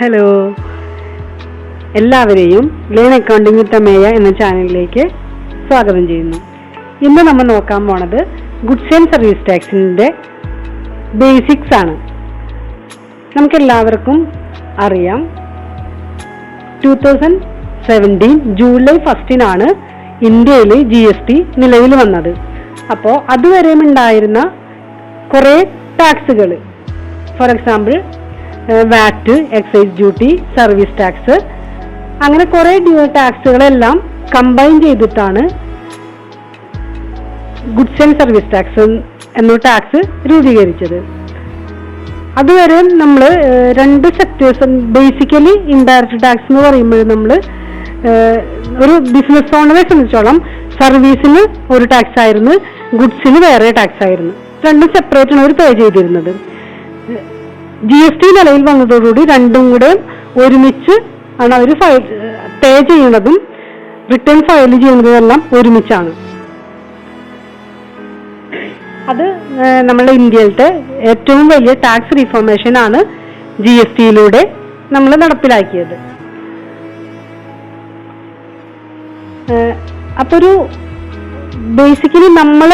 Hello എല്ലാവരെയും learn accounting വിത്ത് അമേയ എന്ന ചാനലിലേക്ക് സ്വാഗതം ചെയ്യുന്നു. ഇന്ന് നമ്മൾ നോക്കാൻ പോണത് ഗുഡ്സ് ആൻഡ് സർവീസ് ടാക്സിന്റെ ബേസിക്സ് ആണ്. നമുക്ക് എല്ലാവർക്കും അറിയാം. ടൂ തൗസൻഡ് സെവന്റീൻ ജൂലൈ ഫസ്റ്റിനാണ് ഇന്ത്യയിൽ ജി എസ് ടി നിലവിൽ വന്നത്. അപ്പോൾ അതുവരെയും ഉണ്ടായിരുന്ന കുറേ ടാക്സുകൾ for example VAT excise duty service tax അങ്ങനെ കുറേ ടാക്സുകളെല്ലാം കമ്പൈൻ ചെയ്തിട്ടാണ് ഗുഡ്സ് ആൻഡ് സർവീസ് ടാക്സ് എന്ന ടാക്സ് രൂപീകരിച്ചത്. അതുവരെ നമ്മൾ രണ്ട് സെക്ടേഴ്സ് ബേസിക്കലി ഇൻഡയറക്റ്റ് ടാക്സ് എന്ന് പറയുമ്പോൾ നമ്മൾ ഒരു ബിസിനസ് ഓണറെ സംബന്ധിച്ചോളം സർവീസിന് ഒരു ടാക്സ് ആയിരുന്നു ഗുഡ്സിന് വേറെ ടാക്സ് ആയിരുന്നു. രണ്ടും സെപ്പറേറ്റ് ആണ് അവർ പേ ചെയ്തിരുന്നത്. ജി എസ് ടി നിലയിൽ വന്നതോടുകൂടി രണ്ടും കൂടെ ഒരുമിച്ച് ആണ് അവർ ഫയൽ പേ ചെയ്യുന്നതും റിട്ടേൺ ഫയൽ ചെയ്യുന്നതും എല്ലാം ഒരുമിച്ചാണ്. അത് നമ്മുടെ ഇന്ത്യയിലത്തെ ഏറ്റവും വലിയ ടാക്സ് റീഫോർമേഷൻ ആണ് ജി എസ് ടിയിലൂടെ നമ്മൾ നടപ്പിലാക്കിയത്. അപ്പൊ ഒരു ബേസിക്കലി നമ്മൾ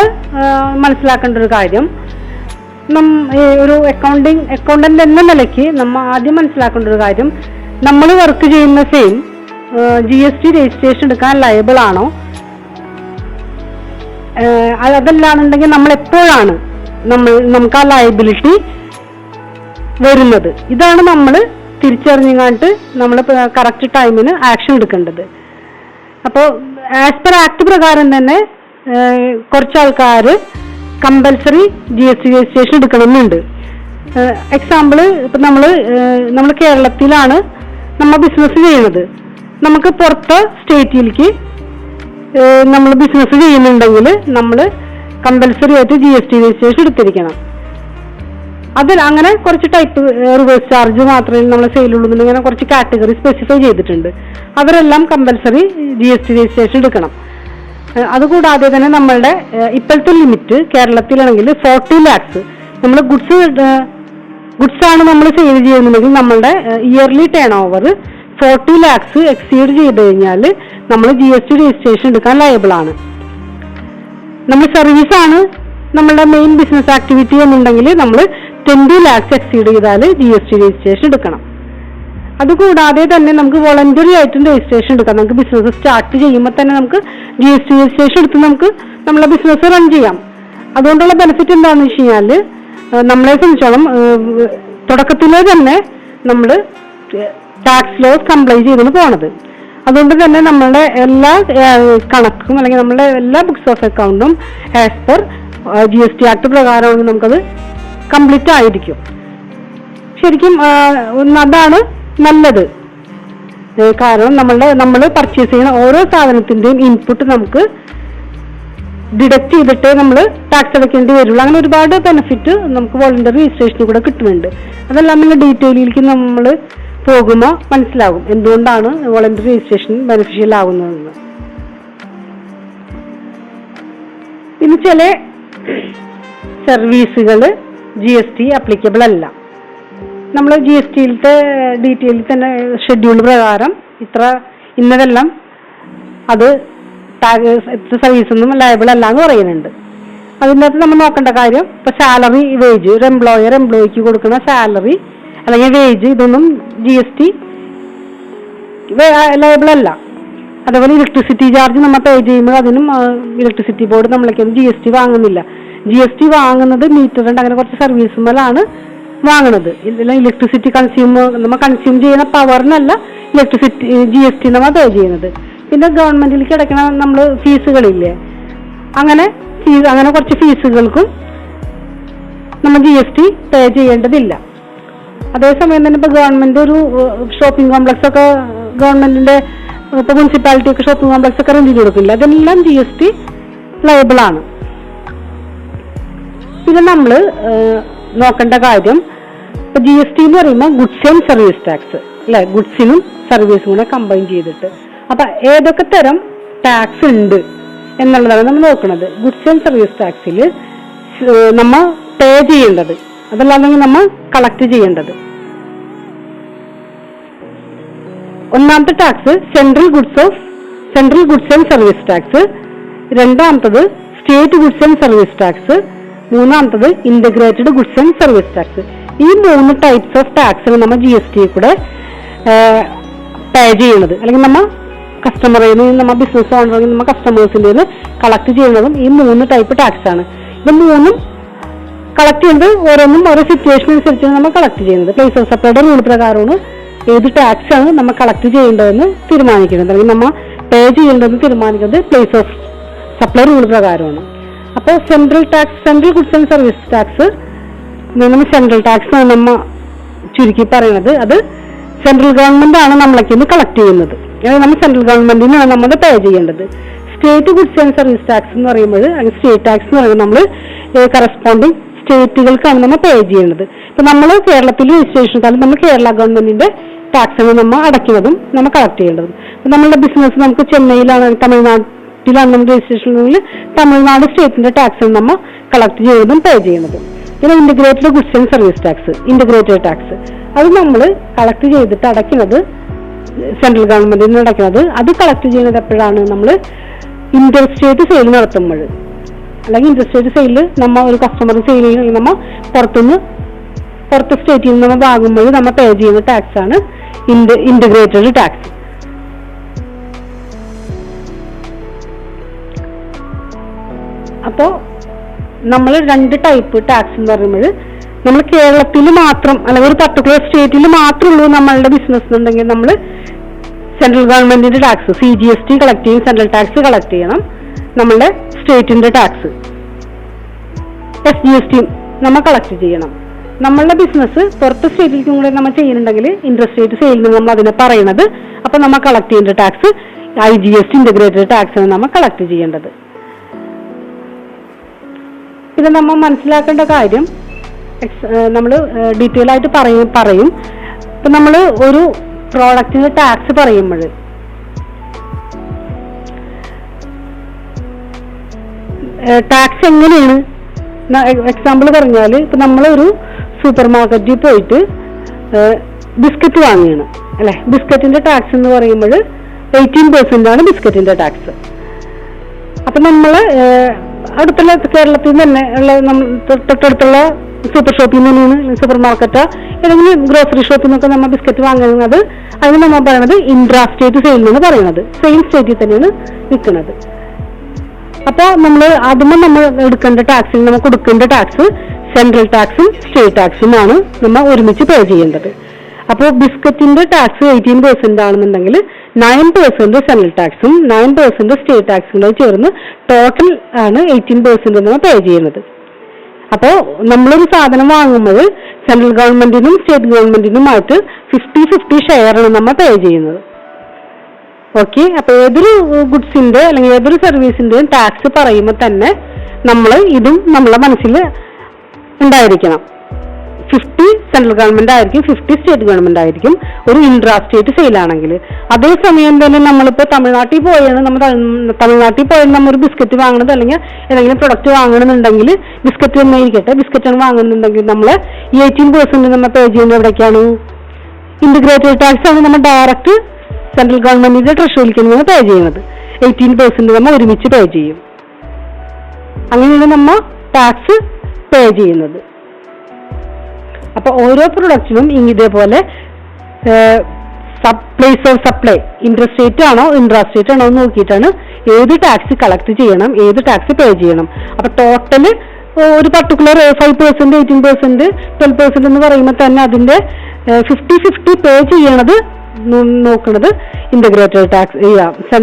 മനസ്സിലാക്കേണ്ട ഒരു കാര്യം നം ഒരു അക്കൗണ്ടിങ് അക്കൗണ്ടന്റ് എന്ന നിലയ്ക്ക് നമ്മൾ ആദ്യം മനസ്സിലാക്കേണ്ട ഒരു കാര്യം നമ്മൾ വർക്ക് ചെയ്യുന്ന same G S T registration എടുക്കാൻ ലയബിൾ ആണോ? അതല്ലാന്നുണ്ടെങ്കിൽ നമ്മൾ എപ്പോഴാണ് നമ്മൾ നമുക്ക് ആ ലയബിലിറ്റി വരുന്നത്? ഇതാണ് നമ്മൾ തിരിച്ചറിഞ്ഞാണ്ട് നമ്മൾ കറക്റ്റ് ടൈമിന് ആക്ഷൻ എടുക്കേണ്ടത്. അപ്പോൾ ആസ് പെർ ആക്ട് പ്രകാരം തന്നെ കുറച്ച് ആൾക്കാർ compulsory G S T registration എടുക്കണമെന്നുണ്ട്. Example ഇപ്പം നമ്മൾ നമ്മൾ കേരളത്തിലാണ് നമ്മൾ ബിസിനസ് ചെയ്യുന്നത്. നമുക്ക് പുറത്ത് സ്റ്റേറ്റിലേക്ക് നമ്മൾ ബിസിനസ് ചെയ്യുന്നുണ്ടെങ്കിൽ നമ്മൾ കമ്പൽസറി ആയിട്ട് ജി എസ് ടി രജിസ്ട്രേഷൻ എടുത്തിരിക്കണം. അതിൽ അങ്ങനെ കുറച്ച് ടൈപ്പ് റിവേഴ്സ് ചാർജ് മാത്രമേ നമ്മൾ സെയിലുള്ളൂ ഇങ്ങനെ കുറച്ച് കാറ്റഗറി സ്പെസിഫൈ ചെയ്തിട്ടുണ്ട്. അവരെല്ലാം compulsory G S T registration എടുക്കണം. അതുകൂടാതെ തന്നെ നമ്മളുടെ ഇപ്പോഴത്തെ ലിമിറ്റ് കേരളത്തിലാണെങ്കിൽ ഫോർട്ടി ലാക്സ് നമ്മൾ ഗുഡ്സ് ഗുഡ്സ് ആണ് നമ്മൾ സെയിൽ ചെയ്യുന്നുണ്ടെങ്കിൽ നമ്മളുടെ yearly turnover forty lakhs exceed ചെയ്ത് കഴിഞ്ഞാൽ നമ്മൾ ജി എസ് ടി രജിസ്ട്രേഷൻ എടുക്കാൻ ലയബിൾ ആണ്. നമ്മൾ സർവീസ് ആണ് നമ്മളുടെ മെയിൻ ബിസിനസ് ആക്ടിവിറ്റി എന്നുണ്ടെങ്കിൽ നമ്മൾ ട്വന്റി ലാക്സ് എക്സീഡ് ചെയ്താൽ ജി എസ് ടി രജിസ്ട്രേഷൻ എടുക്കണം. അതുകൂടാതെ തന്നെ നമുക്ക് വോളണ്ടറി ആയിട്ടും രജിസ്ട്രേഷൻ എടുക്കാം. നമുക്ക് ബിസിനസ് സ്റ്റാർട്ട് ചെയ്യുമ്പോൾ തന്നെ നമുക്ക് ജി എസ് ടി രജിസ്ട്രേഷൻ എടുത്ത് നമുക്ക് നമ്മളെ ബിസിനസ് റൺ ചെയ്യാം. അതുകൊണ്ടുള്ള ബെനിഫിറ്റ് എന്താണെന്ന് വെച്ച് കഴിഞ്ഞാൽ നമ്മളെ സംബന്ധിച്ചോളം തുടക്കത്തിലെ തന്നെ നമ്മൾ ടാക്സ് ലോസ് കംപ്ലൈ ചെയ്തിന് പോണത്. അതുകൊണ്ട് തന്നെ നമ്മളുടെ എല്ലാ കണക്കും അല്ലെങ്കിൽ നമ്മളുടെ എല്ലാ ബുക്സ് ഓഫ് അക്കൗണ്ടും as per G S T act പ്രകാരമാണ് നമുക്കത് കംപ്ലീറ്റ് ആയിരിക്കും. ശരിക്കും അതാണ് നല്ലത്. കാരണം നമ്മളുടെ നമ്മൾ പർച്ചേസ് ചെയ്യുന്ന ഓരോ സാധനത്തിന്റെയും ഇൻപുട്ട് നമുക്ക് ഡിഡക്ട് ചെയ്തിട്ട് നമ്മൾ ടാക്സ് അടയ്ക്കേണ്ടി വരുള്ളൂ. അങ്ങനെ ഒരുപാട് ബെനിഫിറ്റ് നമുക്ക് വോളണ്ടറി രജിസ്ട്രേഷനിൽ കൂടെ കിട്ടുന്നുണ്ട്. അതെല്ലാം നിങ്ങൾ ഡീറ്റെയിലേക്ക് നമ്മൾ പോകുമ്പോൾ മനസ്സിലാകും എന്തുകൊണ്ടാണ് വോളണ്ടറി രജിസ്ട്രേഷൻ ബെനിഫിഷ്യൽ ആകുന്നതെന്ന് പിന്നെ ചില സർവീസുകൾ ജി എസ് ടി അപ്ലിക്കബിൾ അല്ല. നമ്മൾ ജി എസ് ടിയിലത്തെ ഡീറ്റെയിൽ തന്നെ ഷെഡ്യൂൾ പ്രകാരം ഇത്ര ഇന്നതെല്ലാം അത് സർവീസ് ഒന്നും ലയബിൾ അല്ല എന്ന് പറയുന്നുണ്ട്. അതിന്റെ അകത്ത് നമ്മൾ നോക്കേണ്ട കാര്യം ഇപ്പൊ സാലറി വേജ് ഒരു എംപ്ലോയർ എംപ്ലോയിക്ക് കൊടുക്കുന്ന സാലറി അല്ലെങ്കിൽ വേജ് ഇതൊന്നും ജി എസ് ടി ലയബിൾ അല്ല. അതേപോലെ ഇലക്ട്രിസിറ്റി ചാർജ് നമ്മൾ പേ ചെയ്യുമ്പോൾ അതിനും ഇലക്ട്രിസിറ്റി ബോർഡ് നമ്മളൊക്കെ ജി എസ് ടി വാങ്ങുന്നില്ല. ജി എസ് ടി വാങ്ങുന്നത് മീറ്റർ ഉണ്ട് അങ്ങനെ കുറച്ച് സർവീസുമേലാണ് വാങ്ങുന്നത് ഇതെല്ലാം ഇലക്ട്രിസിറ്റി കൺസ്യൂം നമ്മൾ കൺസ്യൂം ചെയ്യുന്ന പവറിനല്ല ഇലക്ട്രിസിറ്റി ജി എസ് ടി നമ്മൾ പേ ചെയ്യുന്നത്. പിന്നെ ഗവൺമെന്റിലേക്ക് അടയ്ക്കണ നമ്മൾ ഫീസുകളില്ലേ അങ്ങനെ ഫീസ് അങ്ങനെ കുറച്ച് ഫീസുകൾക്കും നമ്മൾ ജി എസ് ടി പേ ചെയ്യേണ്ടതില്ല. അതേസമയം തന്നെ ഇപ്പൊ ഗവൺമെന്റ് ഒരു ഷോപ്പിംഗ് കോംപ്ലക്സ് ഒക്കെ ഗവൺമെന്റിന്റെ ഇപ്പൊ മുനിസിപ്പാലിറ്റി ഒക്കെ ഷോപ്പിംഗ് കോംപ്ലക്സ് ഒക്കെ റെന്റിന് കൊടുക്കില്ല അതെല്ലാം ജി എസ് ടി ലയബിൾ ആണ്. പിന്നെ നമ്മൾ നോക്കേണ്ട കാര്യം ഇപ്പൊ ജി എസ് ടി എന്ന് പറയുമ്പോൾ ഗുഡ്സ് ആൻഡ് സർവീസ് ടാക്സ് അല്ലെ? ഗുഡ്സിനും സർവീസും കൂടെ കമ്പൈൻ ചെയ്തിട്ട്. അപ്പൊ ഏതൊക്കെ തരം ടാക്സ് ഉണ്ട് എന്നുള്ളതാണ് നമ്മൾ നോക്കുന്നത്. ഗുഡ്സ് ആൻഡ് സർവീസ് ടാക്സിൽ നമ്മൾ പേ ചെയ്യേണ്ടത്. അതല്ലാതെ നമ്മൾ കളക്ട് ചെയ്യേണ്ടത്. ഒന്നാമത്തെ tax central goods of central goods and service tax രണ്ടാമത്തത് state goods and service tax മൂന്നാമത്തത് integrated goods and service tax ഈ മൂന്ന് ടൈപ്സ് ഓഫ് ടാക്സ് നമ്മൾ ജി എസ് ടി കൂടെ പേ ചെയ്യുന്നത്. അല്ലെങ്കിൽ നമ്മൾ കസ്റ്റമറിൽ നിന്ന് നമ്മൾ ബിസിനസ് ഓണറിൽ നമ്മ കസ്റ്റമേഴ്സിന്റെ നിന്ന് കളക്ട് ചെയ്യുന്നതും ഈ മൂന്ന് ടൈപ്പ് ടാക്സ് ആണ്. ഇത് മൂന്നും കളക്ട് ചെയ്യുന്നത് ഓരോന്നും ഓരോ സിറ്റുവേഷൻ അനുസരിച്ച് നമ്മൾ കളക്ട് ചെയ്യുന്നത്. പ്ലേസ് ഓഫ് സപ്ലൈയുടെ റൂൾ പ്രകാരമാണ് ഏത് ടാക്സ് ആണ് നമ്മൾ കളക്ട് ചെയ്യേണ്ടതെന്ന് തീരുമാനിക്കുന്നത്. അല്ലെങ്കിൽ നമ്മൾ പേ ചെയ്യേണ്ടതെന്ന് തീരുമാനിക്കുന്നത് പ്ലേസ് ഓഫ് സപ്ലൈ റൂൾ പ്രകാരമാണ്. അപ്പോൾ central tax central goods and service tax നമ്മൾ സെൻട്രൽ ടാക്സ് ആണ് നമ്മ ചുരുക്കി പറയുന്നത് അത് സെൻട്രൽ ഗവൺമെന്റ് ആണ് നമ്മളൊക്കെ ഇന്ന് കളക്ട് ചെയ്യുന്നത്. അതായത് നമ്മൾ സെൻട്രൽ ഗവൺമെന്റിനാണ് നമ്മൾ പേ ചെയ്യേണ്ടത്. State goods and service tax എന്ന് പറയുമ്പോൾ അല്ലെങ്കിൽ സ്റ്റേറ്റ് ടാക്സ് എന്ന് പറയുമ്പോൾ നമ്മൾ കറസ്പോണ്ടിങ് സ്റ്റേറ്റുകൾക്കാണ് നമ്മൾ പേ ചെയ്യുന്നത് ഇപ്പൊ നമ്മൾ കേരളത്തിൽ രജിസ്ട്രേഷൻ കാലം നമ്മൾ കേരള ഗവൺമെന്റിന്റെ ടാക്സ് ആണ് നമ്മൾ അടയ്ക്കുന്നതും നമ്മൾ കളക്ട് ചെയ്യേണ്ടതും. നമ്മളുടെ ബിസിനസ് നമുക്ക് ചെന്നൈയിലാണ് തമിഴ്നാട്ടിലാണ് നമ്മൾ രജിസ്ട്രേഷൻ തമിഴ്നാട് സ്റ്റേറ്റിന്റെ ടാക്സ് നമ്മൾ കളക്ട് ചെയ്യുന്നതും പേ ചെയ്യുന്നതും പിന്നെ integrated goods and service tax integrated tax അത് നമ്മൾ കളക്ട് ചെയ്തിട്ട് അടയ്ക്കുന്നത് സെൻട്രൽ ഗവൺമെന്റിൽ നിന്ന് അടയ്ക്കുന്നത്. അത് കളക്ട് ചെയ്യുന്നത് എപ്പോഴാണ്? നമ്മൾ ഇന്റർ സെയിൽ നടത്തുമ്പോൾ. അല്ലെങ്കിൽ ഇന്റർ സെയിൽ നമ്മ ഒരു കസ്റ്റമർ സെയിൽ ചെയ്യുന്ന നമ്മ പുറത്തുനിന്ന് പുറത്ത് സ്റ്റേറ്റിൽ നിന്ന് നമ്മൾ വാങ്ങുമ്പോൾ നമ്മൾ പേ ചെയ്യുന്ന ടാക്സ് ആണ് ഇന്റഗ്രേറ്റഡ് ടാക്സ് അപ്പോൾ നമ്മൾ രണ്ട് ടൈപ്പ് ടാക്സ് എന്ന് പറയുമ്പോൾ നമ്മൾ കേരളത്തിൽ മാത്രം അല്ലെങ്കിൽ ഒരു പർട്ടിക്കുലർ സ്റ്റേറ്റിൽ മാത്രമേ ഉള്ളൂ നമ്മളുടെ ബിസിനസ് എന്നുണ്ടെങ്കിൽ നമ്മൾ സെൻട്രൽ ഗവൺമെന്റിന്റെ tax C G S T collect ചെയ്യും സെൻട്രൽ ടാക്സ് കളക്ട് ചെയ്യണം നമ്മളുടെ സ്റ്റേറ്റിന്റെ tax S G S T നമ്മൾ കളക്ട് ചെയ്യണം. നമ്മളുടെ ബിസിനസ് പുറത്ത് സ്റ്റേറ്റിലേക്കും കൂടെ നമ്മൾ ചെയ്യുന്നുണ്ടെങ്കിൽ ഇൻട്രസ്റ്റ് റേറ്റ് സെയിൽ നമ്മൾ അതിനെ പറയണത് അപ്പൊ നമ്മൾ കളക്ട് ചെയ്യേണ്ട tax I G S T integrated tax നമ്മൾ കളക്ട് ചെയ്യേണ്ടത്. ഇത് നമ്മൾ മനസ്സിലാക്കേണ്ട കാര്യം നമ്മൾ ഡീറ്റെയിൽ ആയിട്ട് പറയും പറയും. ഇപ്പൊ നമ്മൾ ഒരു പ്രോഡക്റ്റിന് ടാക്സ് പറയുമ്പോൾ ടാക്സ് എങ്ങനെയാണ്? എക്സാമ്പിൾ പറഞ്ഞാൽ ഇപ്പൊ നമ്മളൊരു സൂപ്പർ മാർക്കറ്റിൽ പോയിട്ട് ബിസ്ക്കറ്റ് വാങ്ങിയാണ് അല്ലെ? ബിസ്ക്കറ്റിന്റെ ടാക്സ് എന്ന് പറയുമ്പോൾ എയ്റ്റീൻ പെർസെന്റ് ആണ് ബിസ്ക്കറ്റിന്റെ ടാക്സ് അപ്പൊ നമ്മൾ അടുത്തുള്ള കേരളത്തിൽ നിന്ന് തന്നെ ഉള്ള നമ്മൾ തൊട്ടടുത്തുള്ള സൂപ്പർ ഷോപ്പിൽ നിന്ന് സൂപ്പർ മാർക്കറ്റ് ഏതെങ്കിലും ഗ്രോസറി ഷോപ്പിൽ നിന്നൊക്കെ നമ്മൾ ബിസ്ക്കറ്റ് വാങ്ങുന്നത്. അതിന് നമ്മൾ പറയുന്നത് ഇൻട്രാ സ്റ്റേറ്റ് സെയിൽ എന്ന് പറയുന്നത്. സെയിം സ്റ്റേറ്റിൽ തന്നെയാണ് വിൽക്കുന്നത് അപ്പോൾ നമ്മൾ ആദ്യമേ നമ്മൾ എടുക്കേണ്ട ടാക്സിൽ നമ്മൾ കൊടുക്കേണ്ട ടാക്സ് സെൻട്രൽ ടാക്സും സ്റ്റേറ്റ് ടാക്സുമാണ് നമ്മൾ ഒരുമിച്ച് പേ ചെയ്യേണ്ടത്. അപ്പോൾ ബിസ്ക്കറ്റിന്റെ ടാക്സ് എയ്റ്റീൻ പെർസെന്റ് ആണെന്നുണ്ടെങ്കിൽ നയൻ പെർസെന്റ് സെൻട്രൽ ടാക്സും നയൻ പെർസെന്റ് സ്റ്റേറ്റ് ടാക്സും കൂടെ ചേർന്ന് ടോട്ടൽ ആണ് എയ്റ്റീൻ പെർസെന്റ് നമ്മൾ പേ ചെയ്യുന്നത്. അപ്പോൾ നമ്മളൊരു സാധനം വാങ്ങുമ്പോൾ സെൻട്രൽ ഗവൺമെന്റിനും സ്റ്റേറ്റ് ഗവൺമെന്റിനുമായിട്ട് ഫിഫ്റ്റി ഫിഫ്റ്റി ഷെയറാണ് നമ്മൾ പേ ചെയ്യുന്നത്. ഓക്കെ അപ്പൊ ഏതൊരു ഗുഡ്സിന്റെ അല്ലെങ്കിൽ ഏതൊരു സർവീസിന്റെയും ടാക്സ് പറയുമ്പോൾ തന്നെ നമ്മൾ ഇതും നമ്മളെ മനസ്സിൽ ഉണ്ടായിരിക്കണം. ഫിഫ്റ്റി സെൻട്രൽ ഗവൺമെന്റ് ആയിരിക്കും ഫിഫ്റ്റി സ്റ്റേറ്റ് ഗവൺമെന്റ് ആയിരിക്കും ഒരു ഇൻട്രാ സ്റ്റേറ്റ് സെയിലാണെങ്കിൽ അതേസമയം തന്നെ നമ്മളിപ്പോൾ തമിഴ്നാട്ടിൽ പോയാണ് നമ്മൾ തമിഴ്- തമിഴ്നാട്ടിൽ പോയാൽ നമ്മൾ ഒരു ബിസ്ക്കറ്റ് വാങ്ങണത് അല്ലെങ്കിൽ ഏതെങ്കിലും പ്രൊഡക്റ്റ് വാങ്ങണമെന്നുണ്ടെങ്കിൽ ബിസ്ക്കറ്റ് തന്നെ ഇരിക്കട്ടെ. ബിസ്ക്കറ്റ് വാങ്ങുന്നുണ്ടെങ്കിൽ നമ്മൾ ഈ എയ്റ്റീൻ പെർസെന്റ് നമ്മൾ പേ ചെയ്യുന്നത് എവിടേക്കാണ്? ഇന്റഗ്രേറ്റഡ് ടാക്സ് ആണ് നമ്മൾ ഡയറക്റ്റ് സെൻട്രൽ ഗവൺമെന്റിന്റെ ട്രഷറിയിലേക്ക് നമ്മൾ പേ ചെയ്യുന്നത്. എയ്റ്റീൻ പെർസെന്റ് നമ്മൾ ഒരുമിച്ച് പേ ചെയ്യും. അങ്ങനെയാണ് നമ്മൾ ടാക്സ് പേ ചെയ്യുന്നത്. അപ്പൊ ഓരോ പ്രൊഡക്റ്റിനും ഇതേപോലെ സപ്ലൈസ് ഓഫ് സപ്ലൈ ഇൻട്രസ്റ്റേറ്റ് ആണോ ഇൻട്രാസ്റ്റേറ്റ് ആണോ എന്ന് നോക്കിയിട്ടാണ് ഏത് ടാക്സ് കളക്ട് ചെയ്യണം ഏത് ടാക്സ് പേ ചെയ്യണം. അപ്പൊ ടോട്ടൽ ഒരു particular five percent eighteen percent twelve percent എന്ന് പറയുമ്പോൾ തന്നെ അതിന്റെ ഫിഫ്റ്റി ഫിഫ്റ്റി പേ ചെയ്യണത് നോക്കുന്നത് ഇന്റഗ്രേറ്റഡ് ടാക്സ്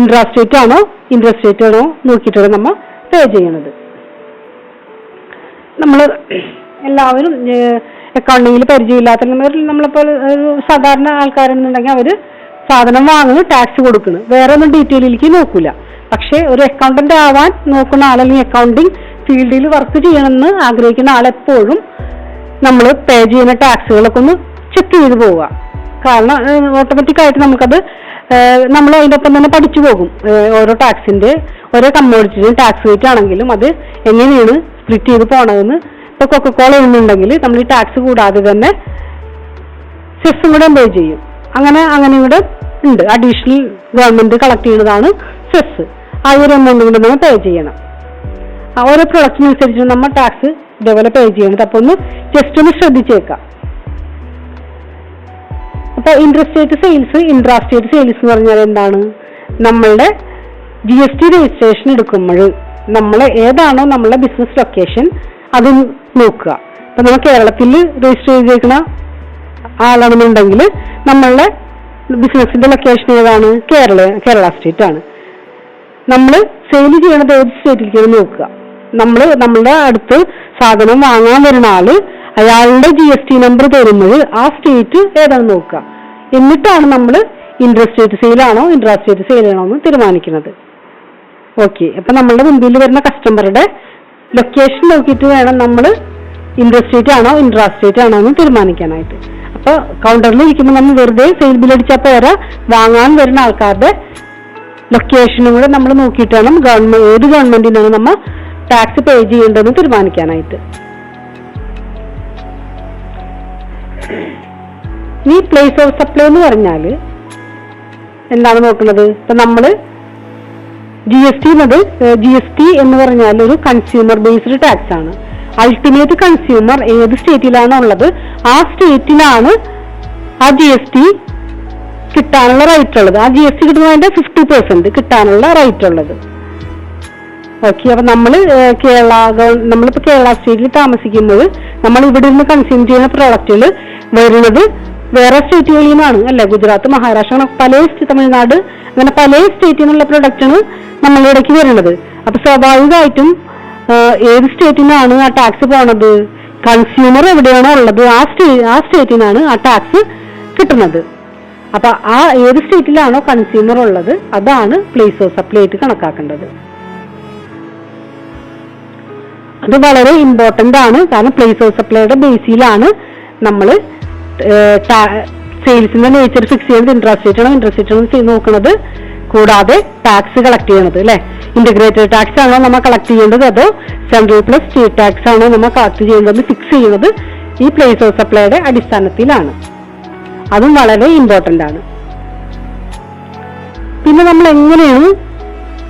ഇൻട്രാസ്റ്റേറ്റ് ആണോ ഇൻട്രസ്റ്റേറ്റ് ആണോ നോക്കിയിട്ടാണ് നമ്മൾ പേ ചെയ്യണത്. നമ്മൾ എല്ലാവരും അക്കൗണ്ടിങ്ങിൽ പരിചയമില്ലാത്ത നമ്മളിപ്പോൾ ഒരു സാധാരണ ആൾക്കാരെന്നുണ്ടെങ്കിൽ അവർ സാധനം വാങ്ങുന്നു ടാക്സ് കൊടുക്കുന്നു. വേറെ ഒന്നും ഡീറ്റെയിലേക്ക് നോക്കൂല. പക്ഷേ ഒരു അക്കൗണ്ടന്റ് ആവാൻ നോക്കുന്ന ആൾ അല്ലെങ്കിൽ അക്കൗണ്ടിങ് ഫീൽഡിൽ വർക്ക് ചെയ്യണമെന്ന് ആഗ്രഹിക്കുന്ന ആളെപ്പോഴും നമ്മൾ പേ ചെയ്യുന്ന ടാക്സുകളൊക്കെ ഒന്ന് ചെക്ക് ചെയ്ത് പോവുക. കാരണം ഓട്ടോമാറ്റിക് ആയിട്ട് നമുക്കത് നമ്മൾ അതിന്റെ ഒപ്പം തന്നെ പഠിച്ചു പോകും. ഓരോ ടാക്സിന്റെ ഓരോ കമ്മോഡിറ്റിയും ടാക്സ് റേറ്റ് ആണെങ്കിലും അത് എങ്ങനെയാണ് സ്പ്ലിറ്റ് ചെയ്ത് പോണതെന്ന് ഇപ്പൊ കൊക്കക്കോള ഒന്നുണ്ടെങ്കിൽ നമ്മൾ ഈ ടാക്സ് കൂടാതെ തന്നെ സെസ്സും കൂടെ പേ ചെയ്യും. അങ്ങനെ അങ്ങനെ ഇവിടെ ഉണ്ട്. അഡീഷണൽ ഗവൺമെന്റ് കളക്ട് ചെയ്യുന്നതാണ് സെസ് ആ ഒരു എമൗണ്ട് കൊണ്ട് നമ്മൾ പേ ചെയ്യണം. ഓരോ പ്രൊഡക്റ്റിനനുസരിച്ച് നമ്മൾ ടാക്സ് ഇതേപോലെ പേ ചെയ്യണത് അപ്പൊ ഒന്ന് ജസ്റ്റ് ഒന്ന് ശ്രദ്ധിച്ചേക്കാം. അപ്പൊ ഇൻട്രസ്റ്റേറ്റ് സെയിൽസ് ഇൻട്രാസ്റ്റേറ്റ് സെയിൽസ് എന്ന് പറഞ്ഞാൽ എന്താണ്? നമ്മളുടെ ജി എസ് ടി രജിസ്ട്രേഷൻ എടുക്കുമ്പോൾ നമ്മൾ ഏതാണോ നമ്മളുടെ ബിസിനസ് ലൊക്കേഷൻ അത് നോക്കുക. ഇപ്പൊ നമ്മൾ കേരളത്തിൽ രജിസ്റ്റർ ചെയ്തേക്കുന്ന ആളാണെന്നുണ്ടെങ്കിൽ നമ്മളുടെ ബിസിനസിന്റെ ലൊക്കേഷൻ ഏതാണ്? കേരള കേരള സ്റ്റേറ്റ് ആണ്. നമ്മൾ സെയിൽ ചെയ്യണത് ഏത് സ്റ്റേറ്റിലേക്കാണ് നോക്കുക. നമ്മൾ നമ്മളുടെ അടുത്ത് സാധനം വാങ്ങാൻ വരുന്ന ആൾ അയാളുടെ ജി എസ് ടി നമ്പർ തരുന്നത് ആ സ്റ്റേറ്റ് ഏതാണ് നോക്കുക. എന്നിട്ടാണ് നമ്മൾ ഇൻട്രസ്റ്റേറ്റ് സെയിലാണോ ഇൻട്രാസ്റ്റേറ്റ് സെയിലാണോ എന്ന് തീരുമാനിക്കുന്നത്. ഓക്കെ അപ്പൊ നമ്മളുടെ മുമ്പിൽ വരുന്ന കസ്റ്റമറുടെ ലൊക്കേഷൻ നോക്കിയിട്ട് വേണം നമ്മൾ ഇൻട്രസ്റ്റേറ്റ് ആണോ ഇൻട്രാസ്റ്റേറ്റ് ആണോ എന്ന് തീരുമാനിക്കാനായിട്ട്. അപ്പൊ കൗണ്ടറിൽ ഇരിക്കുമ്പോൾ നമ്മൾ വെറുതെ സെയിൽ ബിൽ അടിച്ചാൽ പോരാ വാങ്ങാൻ വരുന്ന ആൾക്കാരുടെ ലൊക്കേഷനും കൂടെ നമ്മൾ നോക്കിയിട്ട് വേണം ഗവൺമെന്റ് ഏത് ഗവൺമെന്റിനാണ് നമ്മൾ ടാക്സ് പേ ചെയ്യേണ്ടതെന്ന് തീരുമാനിക്കാനായിട്ട്. ഈ പ്ലേസ് ഓഫ് സപ്ലൈ എന്ന് പറഞ്ഞാൽ എന്താണ് നോക്കുന്നത്? ഇപ്പൊ നമ്മൾ ജി എസ് ടി എന്നത് ജി എസ് ടി എന്ന് പറഞ്ഞാൽ ഒരു കൺസ്യൂമർ ബേസ്ഡ് ടാക്സ് ആണ്. അൾട്ടിമേറ്റ് കൺസ്യൂമർ ഏത് സ്റ്റേറ്റിലാണോ ഉള്ളത് ആ സ്റ്റേറ്റിലാണ് ആ ജി എസ് ടി കിട്ടാനുള്ള റൈറ്റ് ഉള്ളത്. ആ ജി എസ് ടി കിട്ടുന്നതിന്റെ ഫിഫ്റ്റി പെർസെന്റ് കിട്ടാനുള്ള റൈറ്റ് ഉള്ളത്. ഓക്കെ അപ്പൊ നമ്മൾ കേരള നമ്മളിപ്പോ കേരള സ്റ്റേറ്റിൽ താമസിക്കുന്നത് നമ്മൾ ഇവിടെ നിന്ന് കൺസ്യൂം ചെയ്യുന്ന പ്രോഡക്റ്റുകൾ വരുന്നത് വേറെ സ്റ്റേറ്റുകളിൽ നിന്നാണ് അല്ലെ? ഗുജറാത്ത് മഹാരാഷ്ട്ര പല തമിഴ്നാട് അങ്ങനെ പല സ്റ്റേറ്റിൽ നിന്നുള്ള പ്രൊഡക്റ്റാണ് നമ്മളുടെ ഇടയ്ക്ക് വരുന്നത്. അപ്പൊ സ്വാഭാവികമായിട്ടും ഏത് ഏത് സ്റ്റേറ്റിനാണ് ആ ടാക്സ് പോണത്? കൺസ്യൂമർ എവിടെയാണോ ഉള്ളത് ആ സ്റ്റേ ആ സ്റ്റേറ്റിനാണ് ആ ടാക്സ് കിട്ടുന്നത്. അപ്പൊ ആ ഏത് സ്റ്റേറ്റിലാണോ കൺസ്യൂമർ ഉള്ളത് അതാണ് പ്ലേസ് ഓഫ് സപ്ലൈ ആയിട്ട് കണക്കാക്കേണ്ടത്. അത് വളരെ ഇമ്പോർട്ടന്റ് ആണ്. കാരണം പ്ലേസ് ഓഫ് സപ്ലൈയുടെ ബേസിലാണ് നമ്മൾ സെയിൽസിന്റെ നേച്ചർ ഫിക്സ് ചെയ്യുന്നത് ഇൻട്രസ്റ്റ് റേറ്റ് ആണോ ഇൻട്രസ്റ്റ് റേറ്റ് ആണോ നോക്കുന്നത് കൂടാതെ ടാക്സ് കളക്ട് ചെയ്യണത് അല്ലെ? ഇന്റഗ്രേറ്റഡ് ടാക്സ് ആണോ നമ്മൾ കളക്ട് ചെയ്യേണ്ടത് അതോ സെൻട്രൽ പ്ലസ് സ്റ്റേറ്റ് ടാക്സ് ആണോ നമ്മൾ കളക്ട് ചെയ്യേണ്ടത് ഫിക്സ് ചെയ്യുന്നത് ഈ പ്ലേസ് ഓഫ് സപ്ലൈയുടെ അടിസ്ഥാനത്തിലാണ്. അതും വളരെ ഇമ്പോർട്ടന്റ് ആണ്. പിന്നെ നമ്മൾ എങ്ങനെയാണ്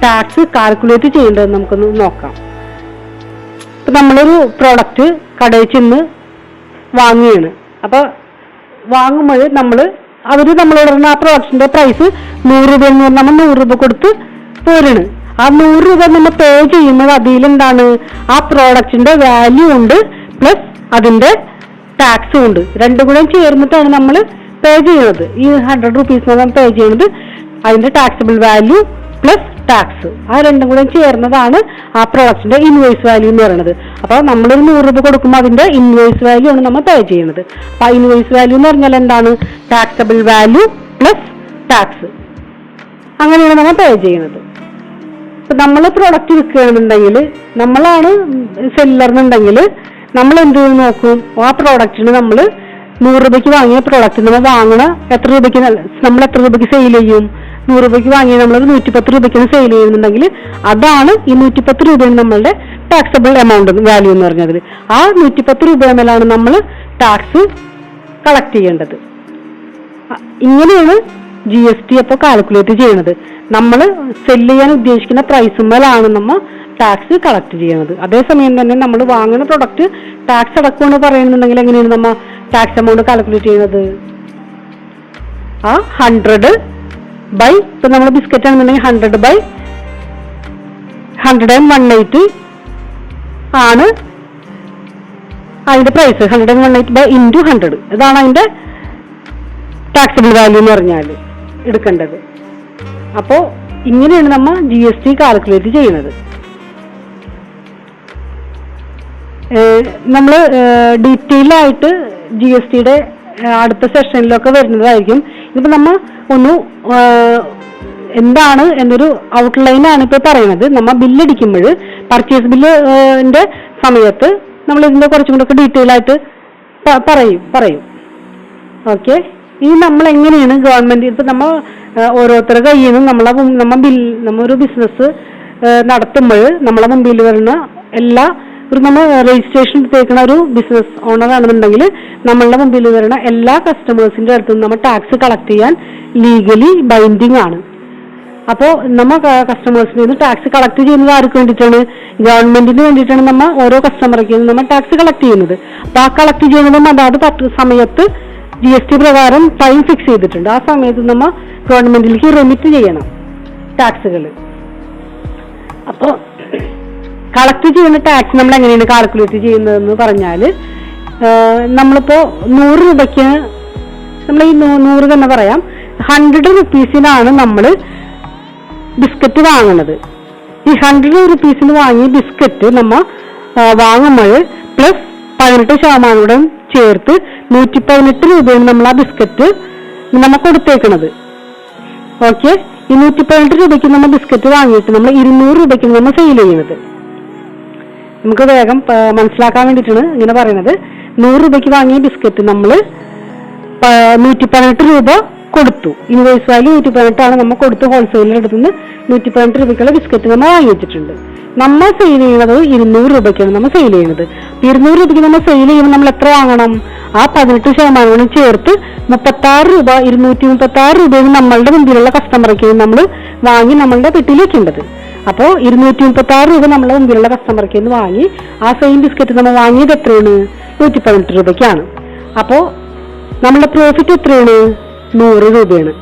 ടാക്സ് കാൽക്കുലേറ്റ് ചെയ്യേണ്ടത് നമുക്കൊന്ന് നോക്കാം. ഇപ്പൊ നമ്മളൊരു പ്രോഡക്റ്റ് കടയിൽ ചെന്ന് വാങ്ങുകയാണ്. അപ്പൊ വാങ്ങുമ്പോൾ നമ്മൾ അവർ നമ്മളോട് പറഞ്ഞ ആ പ്രോഡക്റ്റിന്റെ പ്രൈസ് നൂറ് രൂപ എന്ന് പറഞ്ഞാൽ നമ്മൾ നൂറ് രൂപ കൊടുത്ത് പോരാണ്. ആ നൂറ് രൂപ നമ്മൾ പേ ചെയ്യുന്നത് അതിലെന്താണ് ആ പ്രോഡക്റ്റിന്റെ വാല്യൂ ഉണ്ട് പ്ലസ് അതിന്റെ ടാക്സും ഉണ്ട്. രണ്ടും കൂടെ ചേർന്നിട്ടാണ് നമ്മൾ പേ ചെയ്യുന്നത്. ഈ ഹൺഡ്രഡ് നമ്മൾ പേ ചെയ്യുന്നത്. അതിന്റെ ടാക്സബിൾ വാല്യൂ പ്ലസ് ടാക്സ് ആ രണ്ടും കൂടെ ചേർന്നതാണ് ആ പ്രോഡക്റ്റിന്റെ ഇൻവോയ്സ് വാല്യൂ എന്ന് പറയുന്നത്. അപ്പൊ നമ്മളൊരു നൂറ് രൂപ കൊടുക്കുമ്പോൾ അതിന്റെ ഇൻവോയ്സ് വാല്യൂ ആണ് നമ്മൾ പേ ചെയ്യുന്നത്. അപ്പൊ ആ ഇൻവോയ്സ് വാല്യൂ എന്ന് പറഞ്ഞാൽ എന്താണ്? ടാക്സബിൾ വാല്യൂ പ്ലസ് ടാക്സ് അങ്ങനെയാണ് നമ്മൾ പേ ചെയ്യുന്നത്. ഇപ്പൊ നമ്മൾ പ്രോഡക്റ്റ് വിൽക്കുകയാണെന്നുണ്ടെങ്കിൽ നമ്മളാണ് സെല്ലറിനുണ്ടെങ്കിൽ നമ്മൾ എന്ത് നോക്കും? ആ പ്രോഡക്റ്റിന് നമ്മൾ നൂറ് രൂപയ്ക്ക് വാങ്ങിയ പ്രോഡക്റ്റ് നമ്മൾ വാങ്ങണ എത്ര രൂപയ്ക്ക് നമ്മൾ എത്ര രൂപയ്ക്ക് സെയിൽ ചെയ്യും? നൂറ് രൂപയ്ക്ക് വാങ്ങിയ നമ്മൾ നൂറ്റിപ്പത്ത് രൂപയ്ക്ക് സെയിൽ ചെയ്യുന്നുണ്ടെങ്കിൽ അതാണ് ഈ നൂറ്റിപ്പത്ത് രൂപയാണ് നമ്മളുടെ ടാക്സബിൾ എമൗണ്ട് വാല്യൂ എന്ന് പറഞ്ഞതിൽ ആ നൂറ്റിപ്പത്ത് രൂപ മേലാണ് നമ്മൾ ടാക്സ് കളക്ട് ചെയ്യേണ്ടത്. ഇങ്ങനെയാണ് ജി എസ് ടി അപ്പോൾ കാൽക്കുലേറ്റ് ചെയ്യുന്നത് നമ്മൾ സെല്ല് ചെയ്യാൻ ഉദ്ദേശിക്കുന്ന പ്രൈസുമേലാണ് നമ്മൾ ടാക്സ് കളക്ട് ചെയ്യുന്നത് അതേസമയം തന്നെ നമ്മൾ വാങ്ങുന്ന പ്രൊഡക്റ്റ് ടാക്സ് അടക്കുമെന്ന് പറയുന്നുണ്ടെങ്കിൽ എങ്ങനെയാണ് നമ്മൾ ടാക്സ് എമൗണ്ട് കാൽക്കുലേറ്റ് ചെയ്യുന്നത് ആ ഹൺഡ്രഡ് ബൈ ഇപ്പൊ നമ്മൾ ബിസ്ക്കറ്റ് ആണെന്നുണ്ടെങ്കിൽ hundred by hundred and one eight ആണ് അതിന്റെ price hundred and one eight by into hundred ഇതാണ് അതിന്റെ ടാക്സബിൾ വാല്യൂ എന്ന് പറഞ്ഞാൽ എടുക്കേണ്ടത്. അപ്പോൾ ഇങ്ങനെയാണ് നമ്മൾ ജി എസ് ടി കാൽക്കുലേറ്റ് ചെയ്യുന്നത്. നമ്മൾ ഡീറ്റെയിൽ ആയിട്ട് ജി എസ് ടിയുടെ അടുത്ത സെഷനിലൊക്കെ വരുന്നതായിരിക്കും. ഇതിപ്പോൾ നമ്മൾ ഒന്ന് എന്താണ് എന്നൊരു ഔട്ട്ലൈൻ ആണ് ഇപ്പോൾ പറയുന്നത്. നമ്മൾ ബില്ലടിക്കുമ്പോൾ പർച്ചേസ് ബില്ലിന്റെ സമയത്ത് നമ്മൾ ഇതിന്റെ കുറച്ചും കൂടെ ഡീറ്റെയിൽ ആയിട്ട് പറയും പറയും. ഓക്കെ ഇനി നമ്മൾ എങ്ങനെയാണ് ഗവൺമെന്റ് ഇപ്പൊ നമ്മൾ ഓരോരുത്തരുടെ കയ്യിൽ നിന്നും നമ്മളെ നമ്മൾ നമ്മ ബിൽ നമ്മ ഒരു ബിസിനസ് നടത്തുമ്പോൾ നമ്മളെ മുമ്പിൽ വരുന്ന എല്ലാ ഒരു നമ്മൾ രജിസ്ട്രേഷൻ എടുത്തേക്കുന്ന ഒരു ബിസിനസ് ഓണർ ആണെന്നുണ്ടെങ്കിൽ നമ്മളുടെ മുമ്പിൽ വരുന്ന എല്ലാ കസ്റ്റമേഴ്സിന്റെ അടുത്തും നമ്മൾ ടാക്സ് കളക്ട് ചെയ്യാൻ ലീഗലി ബൈൻഡിങ് ആണ്. അപ്പോൾ നമ്മ കസ്റ്റമേഴ്സിൽ നിന്ന് ടാക്സ് കളക്ട് ചെയ്യുന്നത് ആർക്ക് വേണ്ടിയിട്ടാണ്? ഗവൺമെന്റിന് വേണ്ടിയിട്ടാണ് നമ്മൾ ഓരോ കസ്റ്റമർക്ക് നമ്മൾ ടാക്സ് കളക്ട് ചെയ്യുന്നത്. അപ്പൊ ആ കളക്ട് ചെയ്യുന്നതും അതാത് സമയത്ത് ജി എസ് ടി പ്രകാരം ടൈം ഫിക്സ് ചെയ്തിട്ടുണ്ട്. ആ സമയത്ത് നമ്മൾ ഗവൺമെന്റിലേക്ക് റെമിറ്റ് ചെയ്യണം ടാക്സുകൾ അപ്പോൾ കളക്ട് ചെയ്യുന്ന ടാക്സ് നമ്മൾ എങ്ങനെയാണ് കാൽക്കുലേറ്റ് ചെയ്യുന്നതെന്ന് പറഞ്ഞാൽ നമ്മളിപ്പോ നൂറ് രൂപയ്ക്ക് നമ്മൾ ഈ നൂറ് തന്നെ പറയാം. ഹൺഡ്രഡ് റുപ്പീസിനാണ് നമ്മൾ ബിസ്ക്കറ്റ് വാങ്ങുന്നത് ഈ ഹൺഡ്രഡ് റുപ്പീസിന് വാങ്ങിയ ബിസ്ക്കറ്റ് നമ്മ വാങ്ങുമ്പോൾ പ്ലസ് പതിനെട്ട് ശതമാനം കൂടെ ചേർത്ത് നൂറ്റി പതിനെട്ട് രൂപയാണ് നമ്മൾ ആ ബിസ്ക്കറ്റ് നമ്മൾ കൊടുത്തേക്കുന്നത് ഓക്കെ ഈ നൂറ്റി പതിനെട്ട് രൂപയ്ക്ക് നമ്മൾ ബിസ്ക്കറ്റ് വാങ്ങിയിട്ട് നമ്മൾ ഇരുന്നൂറ് രൂപയ്ക്ക് നമ്മൾ സെയിൽ ചെയ്യുന്നത് നമുക്ക് വേഗം മനസ്സിലാക്കാൻ വേണ്ടിയിട്ടാണ് ഇങ്ങനെ പറയുന്നത്. നൂറ് രൂപയ്ക്ക് വാങ്ങിയ ബിസ്ക്കറ്റ് നമ്മൾ നൂറ്റി പതിനെട്ട് രൂപ കൊടുത്തു. ഇൻവോയ്സ് വാല്യൂ നൂറ്റി പതിനെട്ടാണ് നമ്മൾ കൊടുത്ത് ഹോൾസെയിലിന്റെ അടുത്ത് നിന്ന് നൂറ്റി പതിനെട്ട് രൂപയ്ക്കുള്ള ബിസ്ക്കറ്റ് നമ്മൾ വാങ്ങി നമ്മൾ സെയിൽ ചെയ്യുന്നത് ഇരുന്നൂറ് രൂപയ്ക്കാണ് നമ്മൾ സെയിൽ ചെയ്യുന്നത്. ഇരുന്നൂറ് രൂപയ്ക്ക് നമ്മൾ സെയിൽ ചെയ്യുമ്പോൾ നമ്മൾ എത്ര വാങ്ങണം? ആ പതിനെട്ട് ശതമാനം ചേർത്ത് മുപ്പത്തി ആറ് രൂപ ഇരുന്നൂറ്റി മുപ്പത്തി ആറ് രൂപയാണ് നമ്മളുടെ മുമ്പിലുള്ള കസ്റ്റമർക്ക് നമ്മൾ വാങ്ങി നമ്മളുടെ പെട്ടിയിൽ വെക്കേണ്ടത് അപ്പോൾ ഇരുന്നൂറ്റി മുപ്പത്തി ആറ് രൂപ നമ്മളെ മുമ്പിലുള്ള കസ്റ്റമർക്ക് നിന്ന് വാങ്ങി ആ സെയിം ബിസ്ക്കറ്റ് നമ്മൾ വാങ്ങിയത് എത്രയാണ്? നൂറ്റി പതിനെട്ട് രൂപയ്ക്കാണ്. അപ്പോൾ നമ്മുടെ പ്രോഫിറ്റ് എത്രയാണ്? നൂറ് രൂപയാണ്.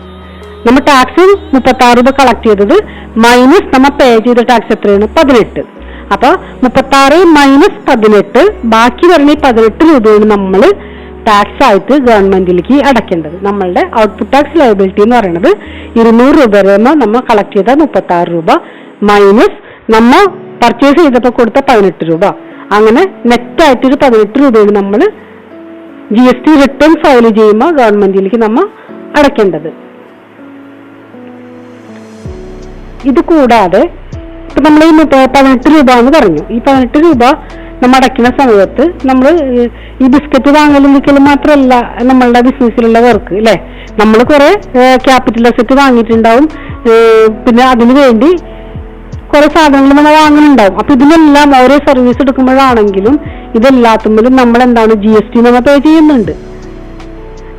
നമ്മൾ ടാക്സ് മുപ്പത്തി ആറ് രൂപ കളക്ട് ചെയ്തത് മൈനസ് നമ്മൾ പേ ചെയ്ത ടാക്സ് എത്രയാണ്? പതിനെട്ട്. അപ്പൊ മുപ്പത്തി ആറ് മൈനസ് പതിനെട്ട് ബാക്കി വരുന്ന ഈ പതിനെട്ട് രൂപയാണ് നമ്മൾ ടാക്സ് ആയിട്ട് ഗവൺമെന്റിലേക്ക് അടയ്ക്കേണ്ടത്. നമ്മളുടെ ഔട്ട്പുട്ട് ടാക്സ് ലയബിലിറ്റി എന്ന് പറയുന്നത് ഇരുന്നൂറ് രൂപ വരുമ്പോൾ നമ്മൾ കളക്ട് ചെയ്ത മുപ്പത്തി ആറ് രൂപ. മൈനസ് നമ്മൾ പർച്ചേസ് ചെയ്തപ്പോൾ കൊടുത്ത പതിനെട്ട് രൂപ. അങ്ങനെ നെറ്റ് ആയിട്ടൊരു പതിനെട്ട് രൂപയാണ് നമ്മൾ G S T return file ചെയ്യുമ്പോൾ ഗവൺമെന്റിലേക്ക് നമ്മൾ അടയ്ക്കേണ്ടത് ഇത് കൂടാതെ ഇപ്പൊ നമ്മൾ ഈ പതിനെട്ട് രൂപ എന്ന് പറഞ്ഞു. ഈ പതിനെട്ട് രൂപ നമ്മൾ അടയ്ക്കുന്ന സമയത്ത് നമ്മൾ ഈ ബിസ്ക്കറ്റ് വാങ്ങലും മാത്രമല്ല നമ്മളുടെ ബിസിനസ്സിലുള്ള വർക്ക് അല്ലെ നമ്മൾ കുറെ ക്യാപിറ്റൽ അസറ്റ് വാങ്ങിയിട്ടുണ്ടാവും. പിന്നെ അതിനു വേണ്ടി കുറെ സാധനങ്ങൾ നമ്മൾ വാങ്ങുന്നുണ്ടാവും. അപ്പൊ ഇതിനെല്ലാം ഓരോ സർവീസ് എടുക്കുമ്പോഴാണെങ്കിലും ഇതെല്ലാത്തുമ്പോഴും നമ്മൾ എന്താണ് ജി എസ് ടി നമ്മൾ പേ ചെയ്യുന്നുണ്ട്.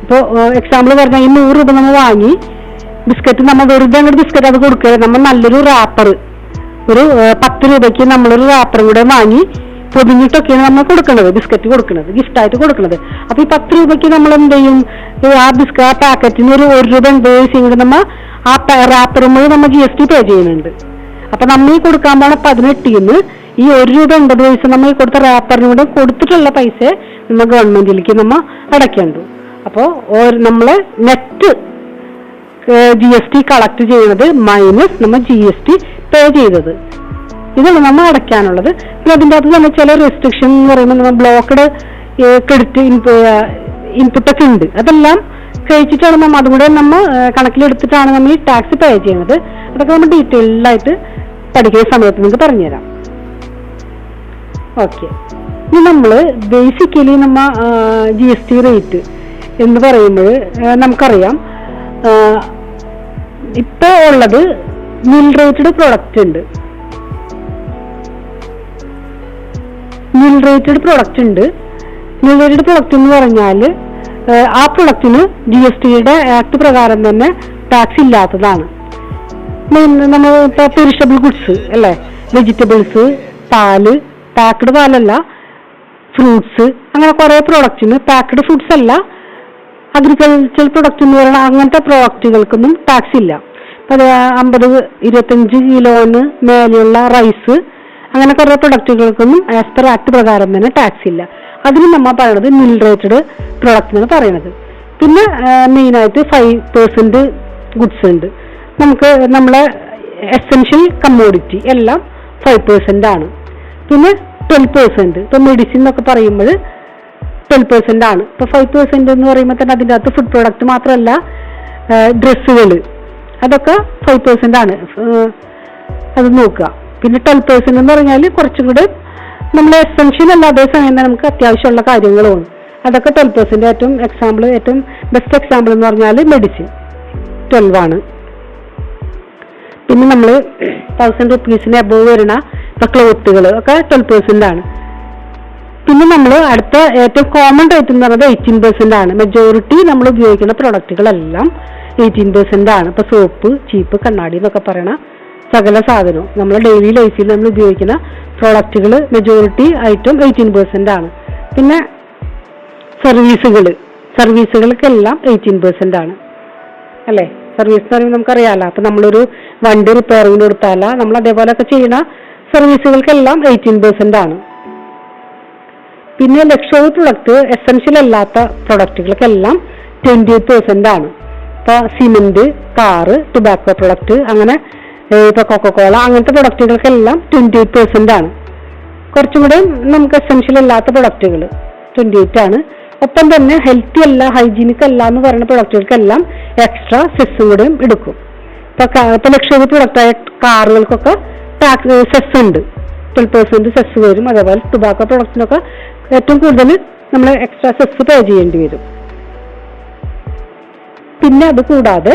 ഇപ്പോൾ എക്സാമ്പിൾ പറഞ്ഞാൽ ഈ നൂറ് രൂപ നമ്മൾ വാങ്ങി ബിസ്ക്കറ്റ് നമ്മൾ വെറുതെ അങ്ങോട്ട് ബിസ്ക്കറ്റ് അത് കൊടുക്കുക. നമ്മൾ നല്ലൊരു റാപ്പർ ഒരു പത്ത് രൂപയ്ക്ക് നമ്മളൊരു റാപ്പർ കൂടെ വാങ്ങി പൊതിഞ്ഞിട്ടൊക്കെയാണ് നമ്മൾ കൊടുക്കുന്നത് ബിസ്ക്കറ്റ് കൊടുക്കുന്നത് ഗിഫ്റ്റായിട്ട് കൊടുക്കുന്നത്. അപ്പൊ ഈ പത്ത് രൂപയ്ക്ക് നമ്മൾ എന്ത് ചെയ്യും? ആ ബിസ്ക്കറ്റ് ആ പാക്കറ്റിന് ഒരു ഒരു രൂപ എൺപത് പൈസയും നമ്മൾ ആ റാപ്പറുമ്പോൾ നമ്മൾ ജി എസ് ടി പേ ചെയ്യുന്നുണ്ട്. അപ്പൊ നമ്മൾ ഈ കൊടുക്കാൻ പോണ പതിനെട്ടിന്ന് ഈ ഒരു രൂപ എൺപത് പൈസ നമ്മൾ ഈ കൊടുത്ത റാപ്പറിന് കൂടെ കൊടുത്തിട്ടുള്ള പൈസ നമ്മൾ ഗവൺമെന്റിലേക്ക് നമ്മൾ അടയ്ക്കേണ്ടു അപ്പോൾ നമ്മൾ net G S T collect ചെയ്യുന്നത് മൈനസ് നമ്മൾ ജി എസ് ടി പേ ചെയ്തത്. ഇതാണ് നമ്മൾ അടയ്ക്കാനുള്ളത്. പിന്നെ അതിന്റെ അകത്ത് തന്നെ ചില റെസ്ട്രിക്ഷൻ എന്ന് പറയുമ്പോൾ നമ്മൾ ബ്ലോക്കഡ് ക്രെഡിറ്റ് ഇൻപുട്ടൊക്കെ ഉണ്ട്. അതെല്ലാം കഴിച്ചിട്ടാണ് നമ്മൾ അതും കൂടെ നമ്മൾ കണക്കിലെടുത്തിട്ടാണ് നമ്മൾ ഈ ടാക്സ് പേ ചെയ്യുന്നത്. അതൊക്കെ നമ്മൾ ഡീറ്റെയിൽഡ് ആയിട്ട് പഠിക്കുന്ന സമയത്ത് നിങ്ങൾക്ക് പറഞ്ഞുതരാം. ഓക്കെ ഇനി നമ്മൾ ബേസിക്കലി നമ്മ ജി എസ് ടി റേറ്റ് എന്ന് പറയുമ്പോൾ നമുക്കറിയാം. ഇപ്പോൾ ഉള്ളത് മിൽ റേറ്റഡ് പ്രൊഡക്റ്റ് ഉണ്ട്. മിൽ റേറ്റഡ് പ്രൊഡക്റ്റ് ഉണ്ട്. മിൽ റേറ്റഡ് പ്രൊഡക്റ്റ് എന്ന് പറഞ്ഞാൽ ആ പ്രൊഡക്റ്റിന് ജി എസ് ടിയുടെ ആക്ട് പ്രകാരം തന്നെ ടാക്സ് ഇല്ലാത്തതാണ്. നമ്മൾ ഇപ്പോൾ പെരിഷബിൾ ഗുഡ്സ് അല്ലേ? വെജിറ്റബിൾസ് പാൽ പാക്ക്ഡ് പാലല്ല ഫ്രൂട്ട്സ് അങ്ങനെ കുറേ പ്രോഡക്റ്റിന് പാക്ക്ഡ് ഫുഡ്സ് അല്ല അഗ്രികൾച്ചർ പ്രൊഡക്റ്റ് എന്ന് പറയുന്ന അങ്ങനത്തെ പ്രോഡക്റ്റുകൾക്കൊന്നും ടാക്സ് ഇല്ല. അപ്പൊ അമ്പത് ഇരുപത്തഞ്ച് കിലോന് മേലെയുള്ള റൈസ് അങ്ങനെ കുറേ പ്രൊഡക്റ്റുകൾക്കൊന്നും ആസ് പെർ ആക്ട് പ്രകാരം തന്നെ ടാക്സ് ഇല്ല. അതിന് നമ്മൾ പറയുന്നത് മിൽ റേറ്റഡ് പ്രൊഡക്റ്റ് എന്ന് പറയുന്നത് പിന്നെ മെയിനായിട്ട് ഫൈവ് പേഴ്സന്റ് ഗുഡ്സ് ഉണ്ട് നമുക്ക് നമ്മളെ എസെൻഷ്യൽ കമ്മോഡിറ്റി എല്ലാം ഫൈവ് പേഴ്സന്റ് ആണ്. പിന്നെ ട്വൽവ് പേഴ്സന്റ് ഇപ്പം മെഡിസിൻ എന്നൊക്കെ പറയുമ്പോൾ ട്വൽവ് പെർസെന്റ് ആണ്. ഇപ്പൊ ഫൈവ് പെർസെന്റ് എന്ന് പറയുമ്പോൾ തന്നെ അതിന്റെ അകത്ത് ഫുഡ് പ്രോഡക്റ്റ് മാത്രമല്ല ഡ്രസ്സുകൾ അതൊക്കെ ഫൈവ് പെർസെന്റ് ആണ്. അത് നോക്കുക. പിന്നെ ട്വൽവ് പെർസെന്റ് എന്ന് പറഞ്ഞാൽ കുറച്ചും കൂടെ നമ്മൾ എസെൻഷ്യൽ അല്ല അതേസമയം തന്നെ നമുക്ക് അത്യാവശ്യമുള്ള കാര്യങ്ങളുമാണ്. അതൊക്കെ ട്വൽവ് പെർസെന്റ് ഏറ്റവും എക്സാമ്പിൾ ഏറ്റവും ബെസ്റ്റ് എക്സാമ്പിൾ എന്ന് പറഞ്ഞാൽ മെഡിസിൻ ട്വൽവ് ആണ്. പിന്നെ നമ്മൾ തൗസൻഡ് റുപ്പീസിന് അബോവ് വരുന്ന ഇപ്പൊ ക്ലോത്തുകൾ ഒക്കെ ട്വൽവ് പെർസെന്റ് ആണ്. പിന്നെ നമ്മൾ അടുത്ത ഏറ്റവും കോമൺ റേറ്റ് എന്ന് പറയുന്നത് എയ്റ്റീൻ പെർസെന്റ് ആണ്. മെജോറിറ്റി നമ്മൾ ഉപയോഗിക്കുന്ന പ്രൊഡക്റ്റുകളെല്ലാം എയ്റ്റീൻ പെർസെന്റ് ആണ്. ഇപ്പൊ സോപ്പ് ചീപ്പ് കണ്ണാടി എന്നൊക്കെ പറയണ സകല സാധനവും നമ്മൾ ഡെയിലി ലൈഫിൽ നമ്മൾ ഉപയോഗിക്കുന്ന പ്രോഡക്റ്റുകൾ മെജോറിറ്റി ഐറ്റം എയ്റ്റീൻ പെർസെന്റ് ആണ്. പിന്നെ സർവീസുകൾ സർവീസുകൾക്കെല്ലാം എയ്റ്റീൻ പെർസെന്റ് ആണ്. അല്ലേ? സർവീസ് എന്ന് പറയുമ്പോൾ നമുക്കറിയാലോ അപ്പൊ നമ്മളൊരു വണ്ടി റിപ്പയറിംഗ് കൊടുത്താല നമ്മൾ അതേപോലെയൊക്കെ ചെയ്യുന്ന സർവീസുകൾക്കെല്ലാം എയ്റ്റീൻ പെർസെന്റ് ആണ്. പിന്നെ ലക്ഷറി പ്രൊഡക്റ്റ് എസെൻഷ്യൽ അല്ലാത്ത പ്രൊഡക്റ്റുകൾക്കെല്ലാം ട്വന്റി പെർസെന്റ് ആണ്. ഇപ്പൊ സിമെന്റ് കാറ് ടുബാക്കോ പ്രൊഡക്റ്റ് അങ്ങനെ ഇപ്പൊ കൊക്കോകോള അങ്ങനത്തെ പ്രൊഡക്റ്റുകൾക്കെല്ലാം ട്വന്റി എയ്റ്റ് പെർസെന്റ് ആണ്. കുറച്ചും കൂടെ നമുക്ക് എസെൻഷ്യൽ അല്ലാത്ത പ്രൊഡക്റ്റുകൾ ട്വന്റി എയ്റ്റ് ആണ്. ഒപ്പം തന്നെ ഹെൽത്തി അല്ല ഹൈജീനിക് അല്ല എന്ന് പറയുന്ന പ്രൊഡക്റ്റുകൾക്കെല്ലാം എക്സ്ട്രാ സെസ്സും കൂടെയും എടുക്കും. ഇപ്പൊ ലക്ഷ്യം ഇപ്പൊ ലക്ഷറി പ്രൊഡക്റ്റ് ആയ കാറുകൾക്കൊക്കെ ടാക്സ് സെസ് ഉണ്ട്. ട്വൽവ് പെർസെന്റ് സെസ് വരും. അതേപോലെ ടുബാക്കോ പ്രൊഡക്റ്റിനൊക്കെ ഏറ്റവും കൂടുതൽ നമ്മൾ എക്സ്ട്രാ സെസ് പേ ചെയ്യേണ്ടി വരും. പിന്നെ അത് കൂടാതെ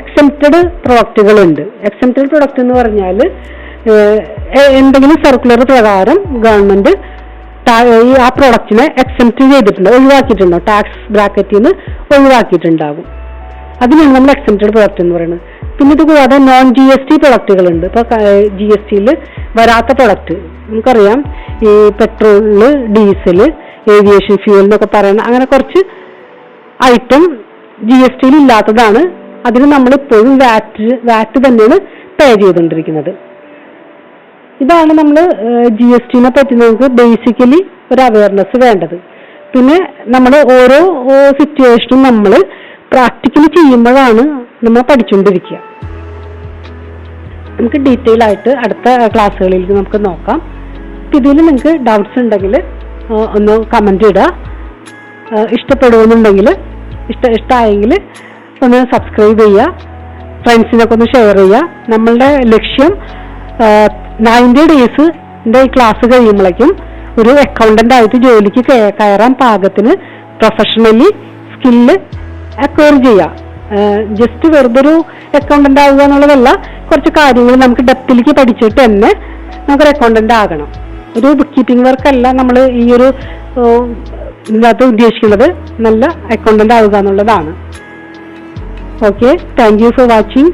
എക്സെപ്റ്റഡ് പ്രൊഡക്റ്റുകൾ ഉണ്ട് എക്സെപ്റ്റഡ് പ്രൊഡക്റ്റ് എന്ന് പറഞ്ഞാൽ എന്തെങ്കിലും സർക്കുലർ പ്രകാരം ഗവൺമെന്റ് ഈ ആ പ്രൊഡക്റ്റിനെ എക്സെപ്റ്റ് ചെയ്തിട്ടുണ്ട് ഒഴിവാക്കിയിട്ടുണ്ടോ? ടാക്സ് ബ്രാക്കറ്റിൽ നിന്ന് ഒഴിവാക്കിയിട്ടുണ്ടാകും. അതിനാണ് നമ്മൾ എക്സെപ്റ്റഡ് പ്രൊഡക്റ്റ് എന്ന് പറയുന്നത്. പിന്നെ ഇത് കൂടാതെ നോൺ ജി എസ് ടി പ്രൊഡക്റ്റുകൾ ഉണ്ട് ഇപ്പൊ ജി എസ് ടിയിൽ വരാത്ത പ്രൊഡക്റ്റ് നമുക്കറിയാം ഈ പെട്രോൾ ഡീസൽ ഏവിയേഷൻ ഫ്യൂൽ എന്നൊക്കെ പറയുന്ന അങ്ങനെ കുറച്ച് ഐറ്റം ജി എസ് ടിയിൽ ഇല്ലാത്തതാണ്. അതിന് നമ്മൾ ഇപ്പോഴും വാറ്റ് വാറ്റ് തന്നെയാണ് പേ ചെയ്തുകൊണ്ടിരിക്കുന്നത്. ഇതാണ് നമ്മൾ ജി എസ് ടിനെ പറ്റി നമുക്ക് ബേസിക്കലി ഒരു അവയർനെസ് വേണ്ടത്. പിന്നെ നമ്മൾ ഓരോ സിറ്റുവേഷനും നമ്മൾ പ്രാക്ടിക്കലി ചെയ്യുമ്പോഴാണ് നമ്മൾ പഠിച്ചുകൊണ്ടിരിക്കുക. നമുക്ക് ഡീറ്റെയിൽ ആയിട്ട് അടുത്ത ക്ലാസ്സുകളിൽ നമുക്ക് നോക്കാം. ഇതിൽ നിങ്ങൾക്ക് ഡൗട്ട്സ് ഉണ്ടെങ്കിൽ ഒന്ന് കമന്റ് ഇടുക. ഇഷ്ടപ്പെടുമെന്നുണ്ടെങ്കിൽ ഇഷ്ട ഇഷ്ടമായെങ്കിൽ ഒന്ന് സബ്സ്ക്രൈബ് ചെയ്യുക. ഫ്രണ്ട്സിനൊക്കെ ഒന്ന് ഷെയർ ചെയ്യുക. നമ്മളുടെ ലക്ഷ്യം നയന്റി ഡേയ്സിന്റെ ഈ ക്ലാസ് കഴിയുമ്പോഴേക്കും ഒരു അക്കൗണ്ടന്റ് ആയിട്ട് ജോലിക്ക് കയറാൻ പാകത്തിന് പ്രൊഫഷണലി സ്കില്ല് അക്വയർ ചെയ്യുക ജസ്റ്റ് വെറുതെ ഒരു അക്കൗണ്ടന്റ് ആവുക എന്നുള്ളതല്ല കുറച്ച് കാര്യങ്ങൾ നമുക്ക് ഡെപ്തിലേക്ക് പഠിച്ചിട്ട് തന്നെ നമുക്കൊരു അക്കൗണ്ടന്റ് ആകണം. ഒരു ബുക്ക് കീപ്പിംഗ് വർക്ക് അല്ല നമ്മൾ ഈ ഒരു ഇതിനകത്ത് ഉദ്ദേശിക്കുന്നത്. നല്ല അക്കൗണ്ടന്റ് ആവുക എന്നുള്ളതാണ്. Okay thank you for watching